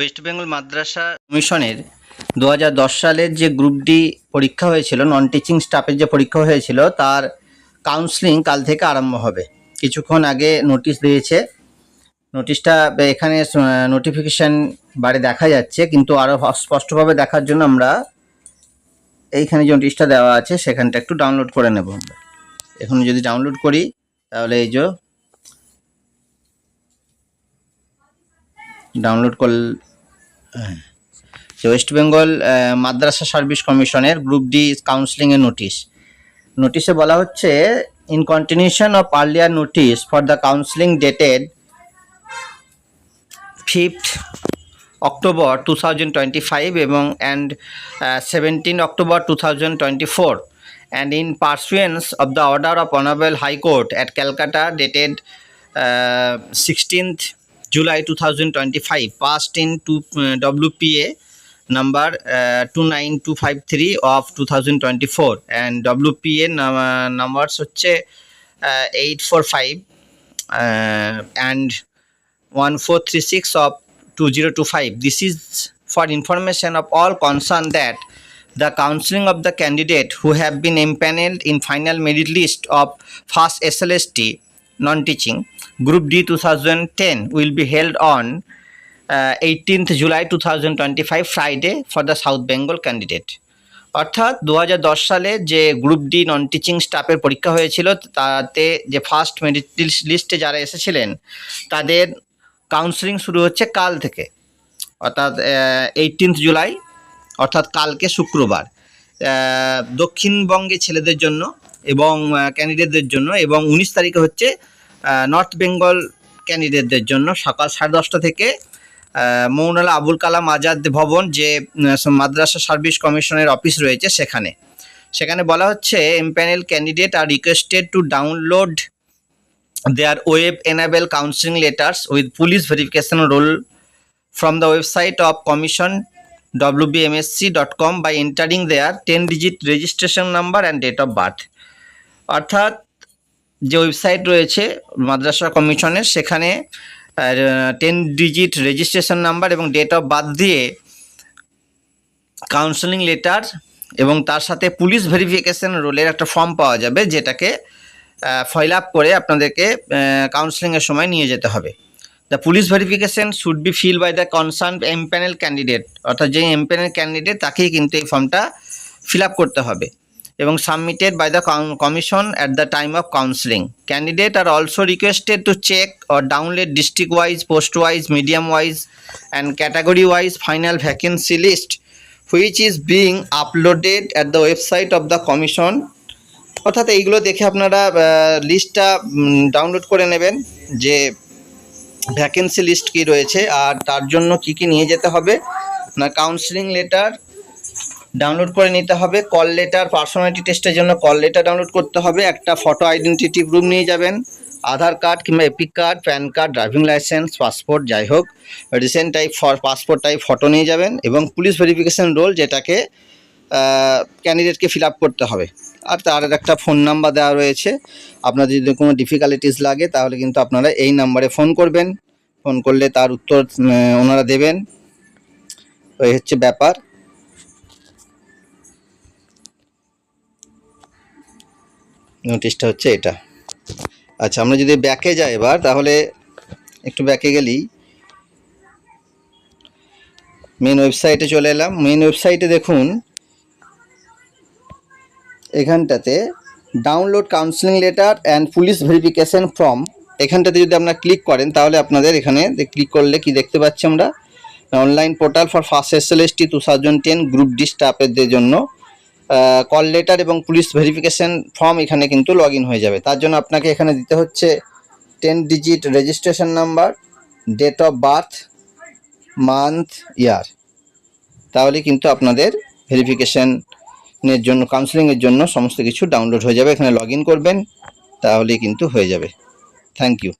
West Bengal মাদ্রাসা কমিশনের দু হাজার দশ সালের যে গ্রুপ ডি পরীক্ষা হয়েছিল নন টিচিং স্টাফের যে পরীক্ষা হয়েছিল, তার কাউন্সেলিং কাল থেকে আরম্ভ হবে। কিছুক্ষণ আগে নোটিশ দিয়েছে। নোটিশটা এখানে নোটিফিকেশান বারে দেখা যাচ্ছে, কিন্তু আরও স্পষ্টভাবে দেখার জন্য আমরা এইখানে যে নোটিশটা দেওয়া আছে, সেখানটা একটু ডাউনলোড করে নেব এখন যদি ডাউনলোড করি, তাহলে এই যে ডাউনলোড কর যে ওয়েস্ট বেঙ্গল মাদ্রাসা সার্ভিস কমিশনের গ্রুপ ডি কাউন্সিলিংয়ের নোটিশ নোটিশে বলা হচ্ছে in continuation of earlier notice for the counselling dated fifth October two thousand twenty five এবং and seventeen October two thousand twenty four and in pursuance of the order of Honorable High Court at Calcutta dated uh, 16th July 2025 passed in to uh, WPA number uh, 29253 of 2024 and WPA num- uh, numbers হচ্ছে uh, 845 uh, and 1436 of 2025 this is for information of all concerned that the counseling of the candidate who have been impaneled in final merit list of first SLST non-teaching. Group D 2010 will be held on uh, 18th July 2025 Friday for the South Bengal candidate. অর্থাৎ দু হাজার দশ সালে যে group D non teaching স্টাফের পরীক্ষা হয়েছিল তাতে যে ফার্স্ট মেরিট লিস্টে যারা এসেছিলেন তাদের কাউন্সেলিং শুরু হচ্ছে কাল থেকে। অর্থাৎ এইটিনথ জুলাই অর্থাৎ কালকে শুক্রবার। দক্ষিণবঙ্গে ছেলেদের জন্য এবং ক্যান্ডিডেটদের জন্য এবং উনিশ তারিখে হচ্ছে নর্থ বেঙ্গল ক্যান্ডিডেটদের জন্য সকাল সাড়ে দশটা থেকে মৌনালা আবুল কালাম আজাদ ভবন যে মাদ্রাসা সার্ভিস কমিশনের অফিস রয়েছে সেখানে। সেখানে বলা হচ্ছে empanel candidate are requested to download their web enable counselling letters with police verification role from the website of commission WBMSC dot com by entering their ten digit registration number and date of birth অর্থাৎ যে website রয়েছে মাদ্রাসা কমিশনের, সেখানে ten digit registration number এবং date of birth দিয়ে counselling letter এবং তার সাথে পুলিশ ভেরিফিকেশন রোলের একটা ফর্ম পাওয়া যাবে, যেটাকে ফয়েল আপ করে আপনাদেরকে কাউন্সেলিংয়ের সময় নিয়ে যেতে হবে। The police verification should be fill by the concern empanel candidate অর্থাৎ যে এমপ্যানেল ক্যান্ডিডেট তাকেই কিন্তু এই ফর্মটা ফিল আপ করতে হবে। এবং submitted by the commission at the time of counselling candidate are also requested to check or download district wise post wise medium wise and category wise final vacancy list which is being uploaded at the website of the commission অর্থাৎ এইগুলো দেখে আপনারা লিস্টটা download করে নেবেন যে vacancy list কি রয়েছে আর তার জন্য কি কি নিয়ে যেতে হবে। না কাউন্সিলিং লেটার ডাউনলোড করে নিতে হবে। কল লেটার পার্সোনালিটি টেস্টের জন্য কল লেটার ডাউনলোড করতে হবে। একটা ফটো আইডেন্টিটি প্রুফ নিয়ে যাবেন। আধার কার্ড কিংবা EPIC card PAN card driving licence passport যাই হোক। Recent type passport type photo নিয়ে যাবেন এবং পুলিশ ভেরিফিকেশন রোল যেটাকে ক্যান্ডিডেটকে ফিল করতে হবে। আর তার একটা ফোন নাম্বার দেওয়া রয়েছে। আপনাদের যদি কোনো ডিফিকাল্টিস লাগে, তাহলে কিন্তু আপনারা এই নাম্বারে ফোন করবেন। ফোন করলে তার উত্তর ওনারা দেবেন। এই হচ্ছে ব্যাপার। নোটিশটা হচ্ছে এটা। আচ্ছা আমরা যদি ব্যাকে যাই এবার, তাহলে একটু ব্যাকে গেলেই মেন ওয়েবসাইটে চলে এলাম। মেন ওয়েবসাইটে দেখুন, এখানটাতে download counselling letter and police verification form এখানটাতে যদি আপনারা ক্লিক করেন, তাহলে আপনাদের এখানে ক্লিক করলে কি দেখতে পাচ্ছি আমরা? Online portal for first S L S T two thousand ten group D স্টাফেরদের জন্য কল লেটার এবং পুলিশ ভেরিফিকেশন ফর্ম এখানে কিন্তু লগ হয়ে যাবে। তার জন্য আপনাকে এখানে দিতে হচ্ছে ten digit registration number date of birth month year তাহলে কিন্তু আপনাদের ভেরিফিকেশানের জন্য কাউন্সিলিংয়ের জন্য সমস্ত কিছু ডাউনলোড হয়ে যাবে। এখানে লগ করবেন তাহলে কিন্তু হয়ে যাবে। Thank you